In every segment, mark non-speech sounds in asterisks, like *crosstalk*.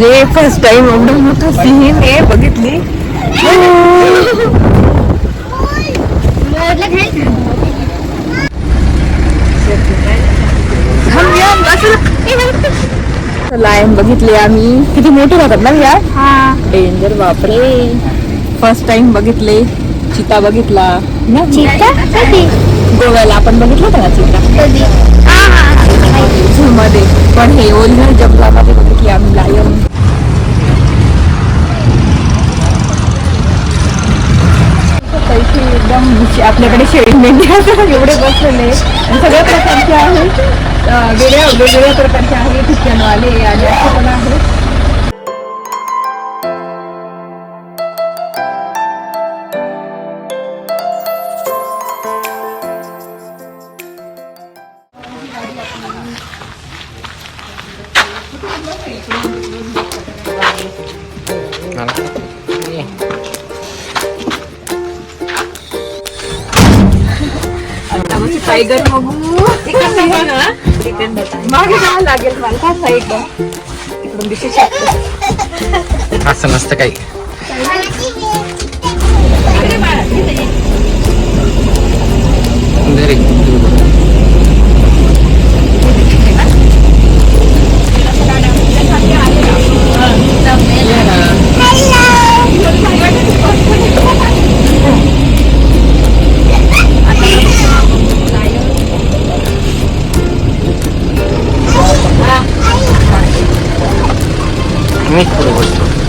रे first time एवढं मोठं scene आहे बघितली. लायन बघितले आम्ही. किती मोठे होतात ना यार? डेंजर बापरे. फर्स्ट टाइम बघितले. चिता बघितला. ना गोव्याला आपण बघितलं होतं ना चिता? झूमध्ये पण हे ओरिजिनल जंगलामध्ये बघितली आम्ही लायन पैसे एकदम आपल्याकडे शेळी मेंढ्या *laughs* एवढे बसलेले सगळ्या प्रकारचे आहेत. वेगळ्या वेगवेगळ्या प्रकारचे आहेत. ठिकाणवाले आणि असं पण आहेत. मला थांबा एकदा इकडून दिसू शकतो. असं नसतं काही. घरी. मीच पुढे बसतो दोन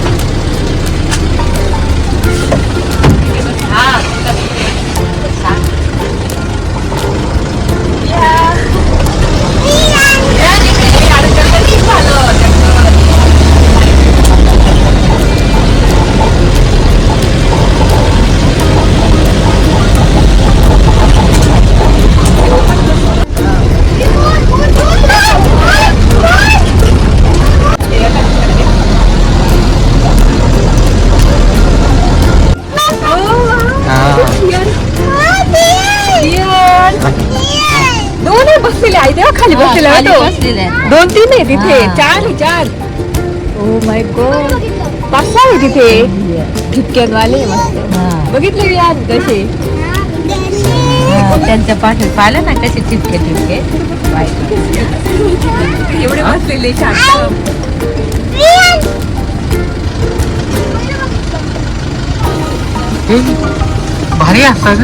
तिथे. चार आहे चार ओ माय गॉड पाच सहा आहे तिथे. झुटक्यांवाले मस्त. बघितले यार कसे? त्यांच्या पाठी पाहिलं ना कसे चिपके चिपके एवढे बसलेले भारी असतं का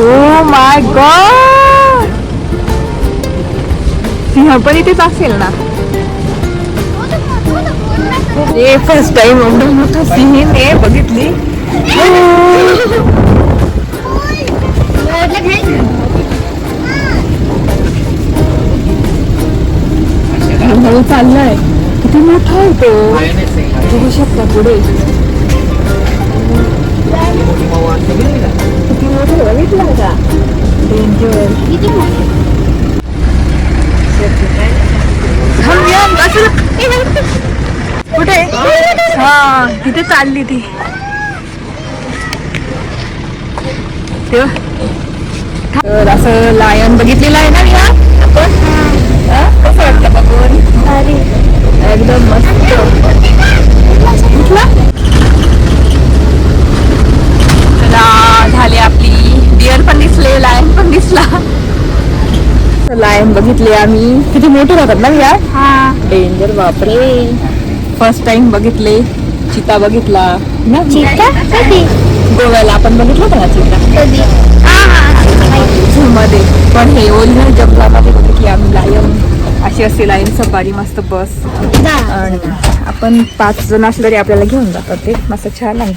ओ माय गॉड सिंह पण इथेच असेल ना फर्स्ट टाइम एवढं मोठं सिंह आहे बघितली हळू चाललाय. किती मोठा आहे तो. बघू शकता पुढे. किती मोठं आहे, बघितलं का? डेंजर कुठे? हा तिथे चालली ती. तर असं लायन बघितलेलं आहे ना या आपण? कसं वाटतं बघून? एकदम मस्त. कुठला? चला झाली आपली. डिअर पण दिसले लायन पण दिसला. लायन बघितले आम्ही. किती मोठे राहतात ना या डेंजर बापरे. फर्स्ट टाइम बघितले. चिता बघितला. ना गोव्याला आपण बघितलं होतं ना चिता झू मध्ये पण हे ओरिजिनल जंगलामध्ये बघितली आम्ही लायन अशी असते लाईन सफारी मस्त बस. आणि आपण पाच जण असलं तरी आपल्याला घेऊन जातात ते. मस्त छान आहे.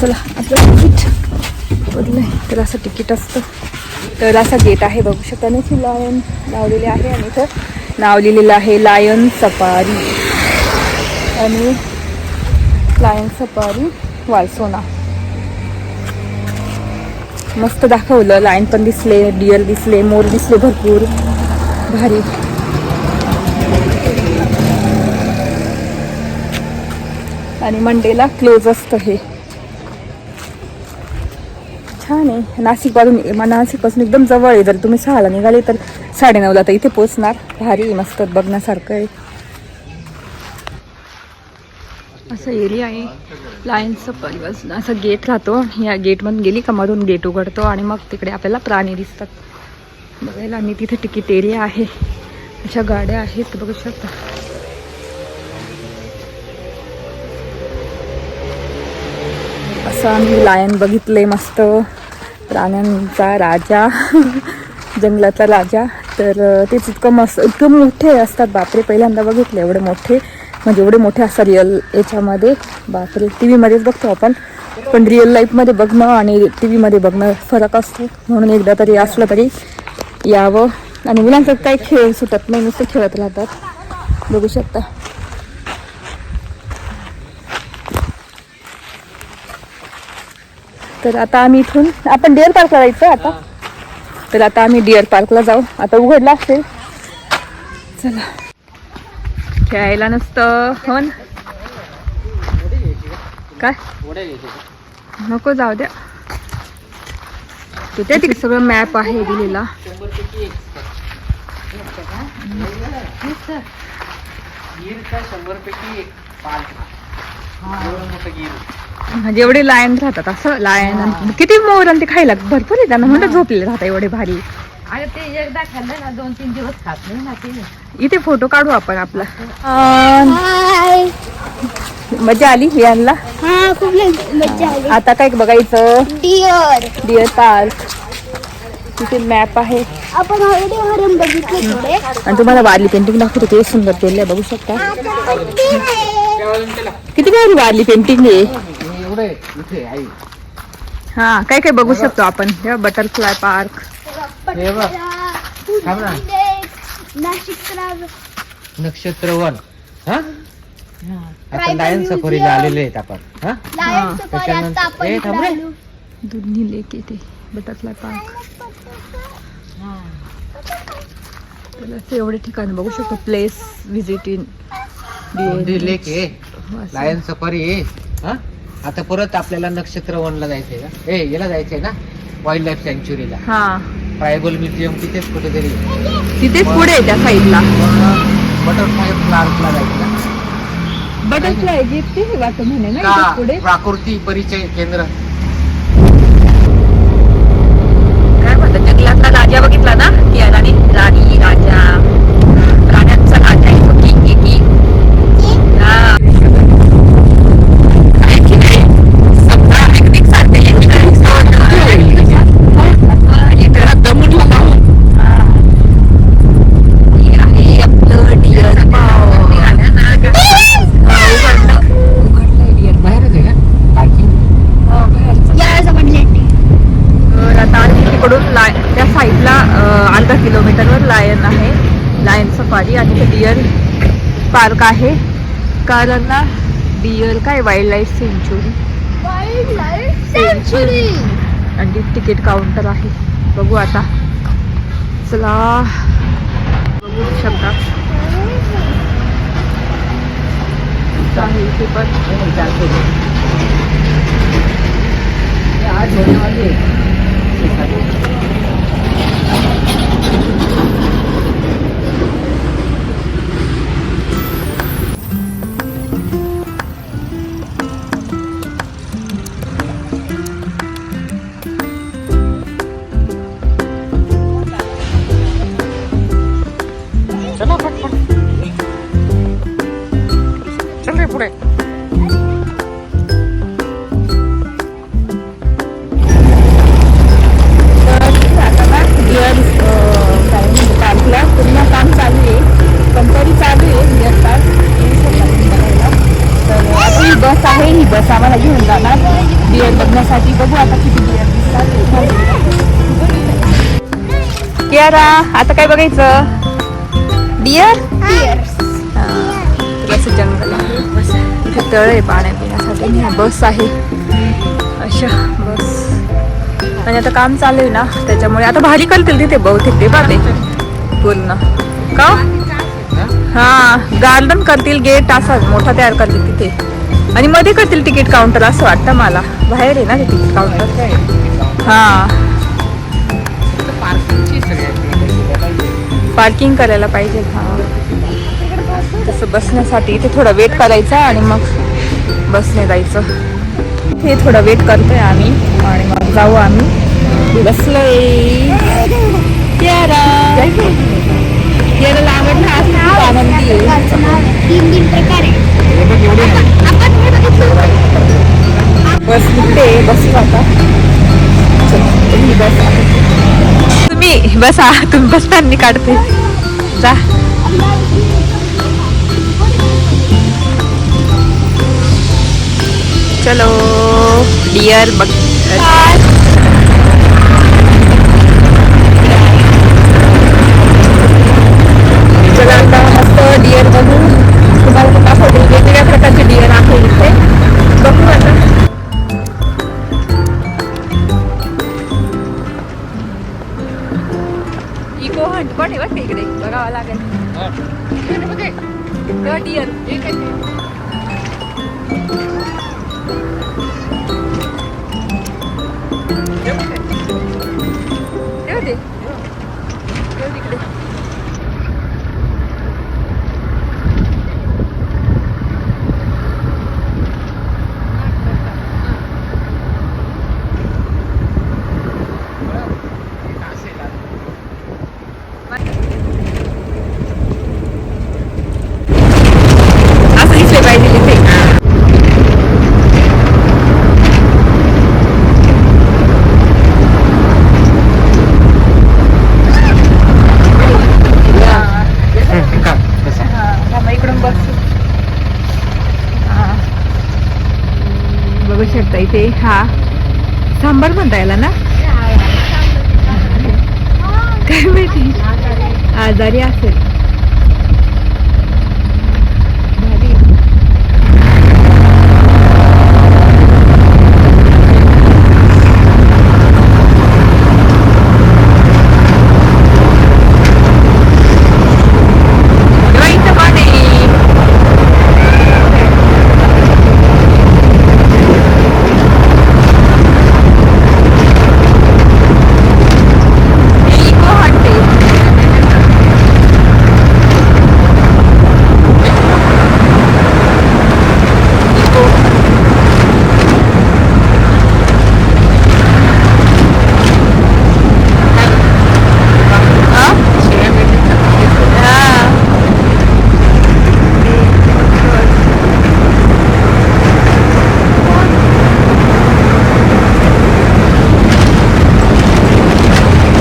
चला आपलं तिकीट. बदलंय तर असं तिकीट असतं. तर असा गेट आहे बघू शकता. ना की लायन लावलेले आहे आणि इथं नाव लिहिलेलं आहे लायन सफारी. आणि लायन सफारी वालसोना. मस्त दाखवलं. लाईन पण दिसले डिअर दिसले मोर दिसले भरपूर. भारी. आणि मंडेला क्लोज असतं हे. छान आहे. नाशिकपासून नाशिकपासून एकदम जवळ आहे. जर तुम्ही सहाला निघाले तर साडेनऊला तर इथे पोचणार भारी मस्त बघण्यासारखं आहे. असं एरिया आहे. लायन्सचं परिवार असं गेट राहतो. या गेटमधून गेली का मधून गेट उघडतो आणि मग तिकडे आपल्याला प्राणी दिसतात. बघायला आणि तिथे तिकीट एरिया आहे. अशा गाड्या आहेत बघू शकता. असं आम्ही लायन बघितले मस्त. प्राण्यांचा राजा *laughs* जंगलातला राजा. तर तेच इतकं मस्त इतकं मोठे असतात. बापरे पहिल्यांदा बघितले एवढे मोठे. म्हणजे एवढे मोठे असतात रिअल याच्यामध्ये. बापरे टी व्हीमध्येच बघतो आपण. पण रिअल लाईफमध्ये बघणं आणि टी व्हीमध्ये बघणं फरक असतो. म्हणून एकदा तरी असलं तरी यावं. आणि मुलांचा काही खेळ सुटत नाही नुसतं खेळत राहतात. बघू शकता. तर आता आम्ही इथून आपण डिअर पार्कला जायचं आता. तर आता आम्ही डिअर पार्कला जाऊ. आता उघडला असेल. चला. खेळायला नसतं हो ना? काय? नको जाऊ द्या. तिथे तिकडे सगळं मॅप आहे दिलेला. म्हणजे एवढे लायन राहतात असं लायन किती मोर आणि ते खायला भरपूर आहे त्यांना म्हणलं झोपलेले राहतात एवढे भारी. अरे ते एकदा खाल्लं ना दोन तीन दिवस खात नाही ना ते. इथे फोटो काढू आपण आपला. मजा आली यांना हा खूप आली. आता काय बघायचं? डिअर डिअर पार्क तिथे मॅप आहे. आपण ऑलरेडी हरण बघितले थोडे. आणि तुम्हाला वारली पेंटिंग दाखवतो ते सुंदर केले बघू शकता. किती भारी वारली पेंटिंग आहे हा काय काय बघू शकतो आपण? बटरफ्लाय पार्क हे बघ थांब ना. नाशिक नक्षत्र वन. हा? आपण लायन सफारीला आलेले आहेत आपण. हा? लायन सफारी आता आपण ए, थांब रे. इकडे आलो. दुधनी लेक येते बटरफ्लाय पार्क. एवढे ठिकाण बघू शकतो. प्लेस व्हिजिट इन लेक आहे. लायन सफारी आहे. हा? आता परत आपल्याला नक्षत्र वनला जायचंय का? ए याला जायचंय ना? वाईल्ड लाईफ सँच्युरीला हा. ट्रायबल म्युझियम तिथेच कुठेतरी. तिथेच पुढे आहे त्या साईडला. बटरफ्लाय पार्कला जायचं. बटरफ्लाय जिथे वाटत म्हणे ना का पुढे. प्राकृती परिचय केंद्र. काय म्हणतात जंगलातला राजा बघितला ना? ती राणी राणी राजा. पार्क आहे. कारण ना डिअर काय? वाईल्ड लाईफ सेंच्युरी आणि तिकीट काउंटर आहे. बघू आता. चला. बघू शकता आहे इथे पण. आम्हाला घेऊन जाणार. डिअर बघण्यासाठी बघू आता किती डिअर दिसतात. कियारा आता काय बघायचं? डिअर असं जंगल आहे. इथे तळ आहे पाण्या पिण्यासाठी. बस आहे. अशा बस. आणि आता काम चालू आहे ना त्याच्यामुळे आता भारी करतील तिथे बहुतेक ते पाहते पूर्ण. का? हा गार्डन करतील गेट असा मोठा तयार करतील तिथे. आणि मध्ये करतील तिकीट काउंटर असं वाटतं मला. बाहेर आहे ना ते तिकीट काउंटर. हा. पार्किंग करायला पाहिजे. हा. तसं बसण्यासाठी इथे थोडा वेट करायचा आणि मग बसने जायचं. हे थोडा वेट करतोय आम्ही आणि मग जाऊ आम्ही. बसलोय. आवडलं खूप आनंदी बस निघते बसू आता. तुम्ही बसा. तुम्ही बसा तुम्ही बसता मी काढते. जा. चलो डिअर बघ चला आता मस्त डिअर बघू तुम्हाला दाखवते वेगवेगळ्या प्रकारचे डिअर आहे इथे. बघू आता. इको हंट पण आहे बघ इकडे. बघावं लागेल. डिअर इकडून बघ. हा. बघू शकता इथे. हा. सांबार म्हणता याला ना? काय माहिती? आजारी असेल भारी. तेव्हा इथं पण आहे. हे इको हट आहे. इको. हा? हा.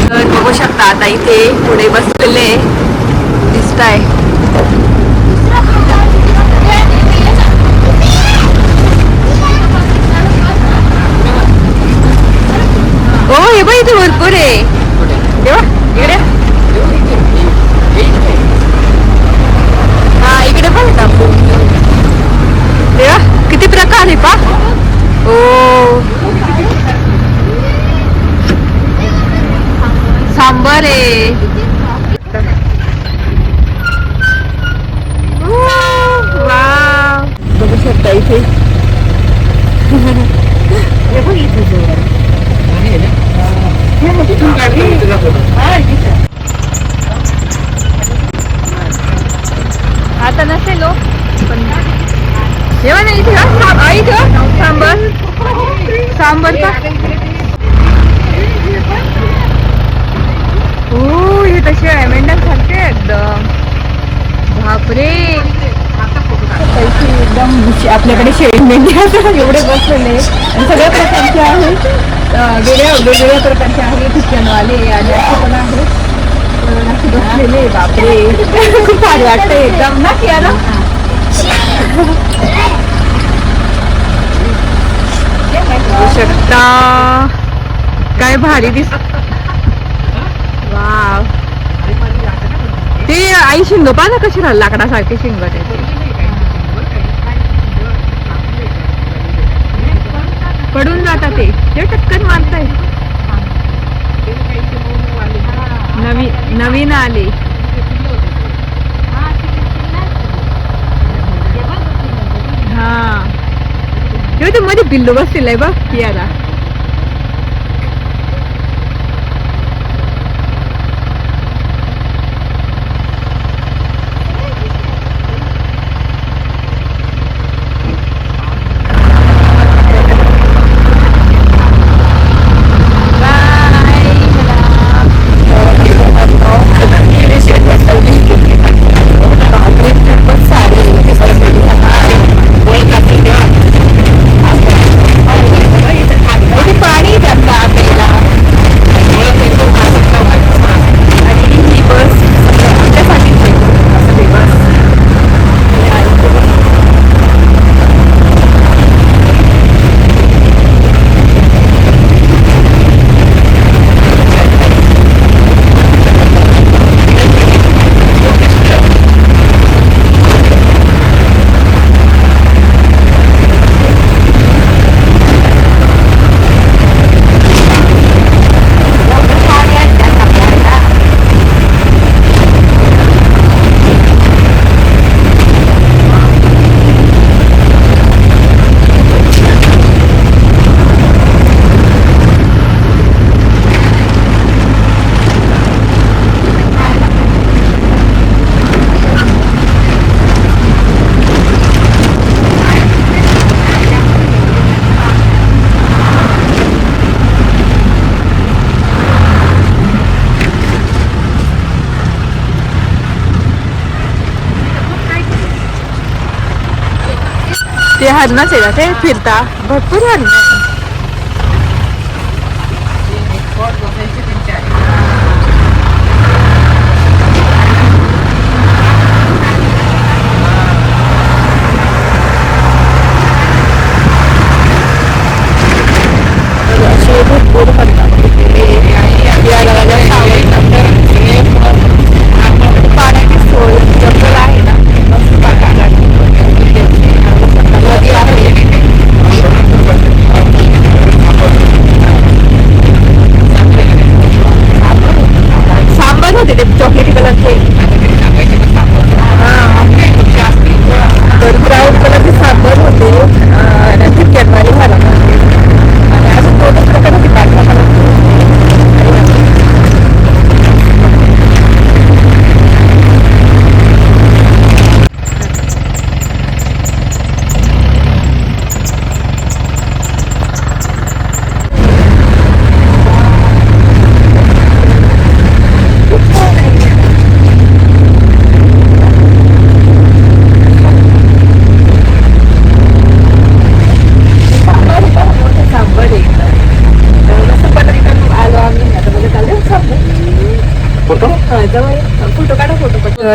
तर बघू शकता आता इथे पुढे बसलेले दिसत आहे ओ हे बघ इथे भरपूर आहे देवा इकडे हा इकडे पण आहेत आपण. देवा किती प्रकार आहे पा ओ सांबर आहे वाव. बघू शकता इथे हे बघ इथे जवळ. आता नसेल हो. पण जेव्हा नाही इथे आई सा- सांबर सांबर हो हे तसे आहे मेंढ्या सारखे एकदम. बापरे. एकदम आपल्याकडे शेळी मेंढी असं एवढे बसलेले आणि सगळ्या प्रकारचे आहेत वेगळ्या वेगवेगळ्या प्रकारचे आहेत ख्रिश्चनवाले आणि असे पण असे बसलेले बापरे. खूप भारी वाटतंय एकदम ना कियाला? बघू शकता काय भारी दिस वाव. ते आई शिंग पहा ना कशी लाकडासारखे शिंग त्याचे पडून जातात ते. ते मारताय नवीन नवीन आले. हा. ते मध्ये बिल्लो बसलेला आहे बघ ती ते हरणच आहे ना ते फिरता. भरपूर हरण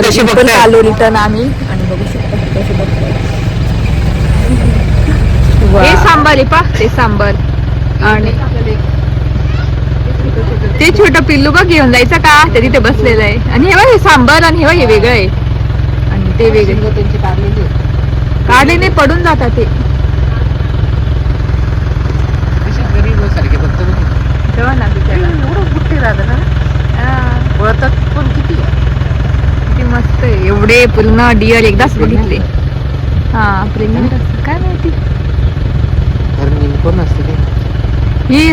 कशी बघताय? आलो रिटर्न आम्ही आणि बघू शकता कशी बघताय. हे सांबार आहे पा ते सांबार. आणि ते छोटं पिल्लू बघ घेऊन जायचं का? ते तिथे बसलेलं आहे. आणि हे बघ हे सांबार आणि हे बघ हे वेगळं आहे. आणि ते वेगळे. त्यांची काढलेली आहे. काढे नाही पडून जातात ते. तेव्हा ना बिचारा. एवढं ना. हा. वळतात पण. मस्त आहे. एवढे पूर्ण डिअर एकदाच बघितले. हा प्रेग्नेंट काय माहिती? कोण असते ते ही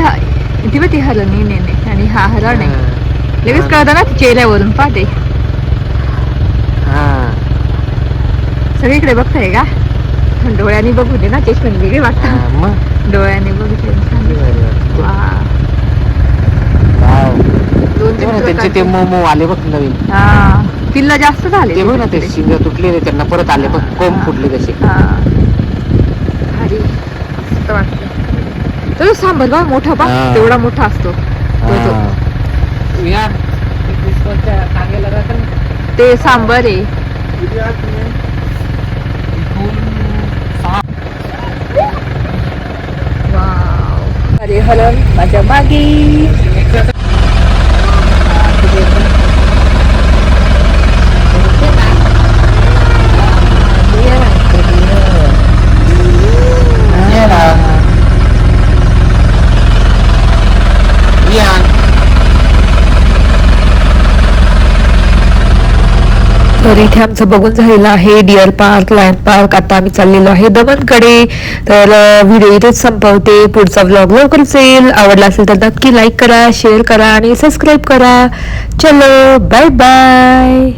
ती बघ ती हरण नेणे आणि हा हरण. आहे हा. लगेच कळतं ना ती चेहऱ्यावरून. पाहते. सगळीकडे बघताय का? डोळ्यांनी बघू दे ना चष्म्याने वेगळे वाटतं. मग. डोळ्याने बघितले. दोन त्यांचे ते. मोमो आले बघ नवीन. हा. पिल्ल जास्त झाले. ते बघ ना ते. शिंग तुटलेले त्यांना परत आले बघ कोंब फुटले तसे हा. भारी. मस्त तो सांबर बघ मोठा बघ हा. तेवढा मोठा असतो. तो तो. हा. ते ते सांबर आहे हलन माझ्या मागे ये ना. या. तर इथे आमचं बघून झालेलं आहे डिअर पार्क लायन पार्क आता आम्ही चाललेलो आहे दमनकडे. तर व्हिडिओ इथेच संपवते. पुढचा व्लॉग लवकरच येईल. आवडला असेल तर नक्की लाईक करा शेअर करा आणि सबस्क्राईब करा. चलो बाय बाय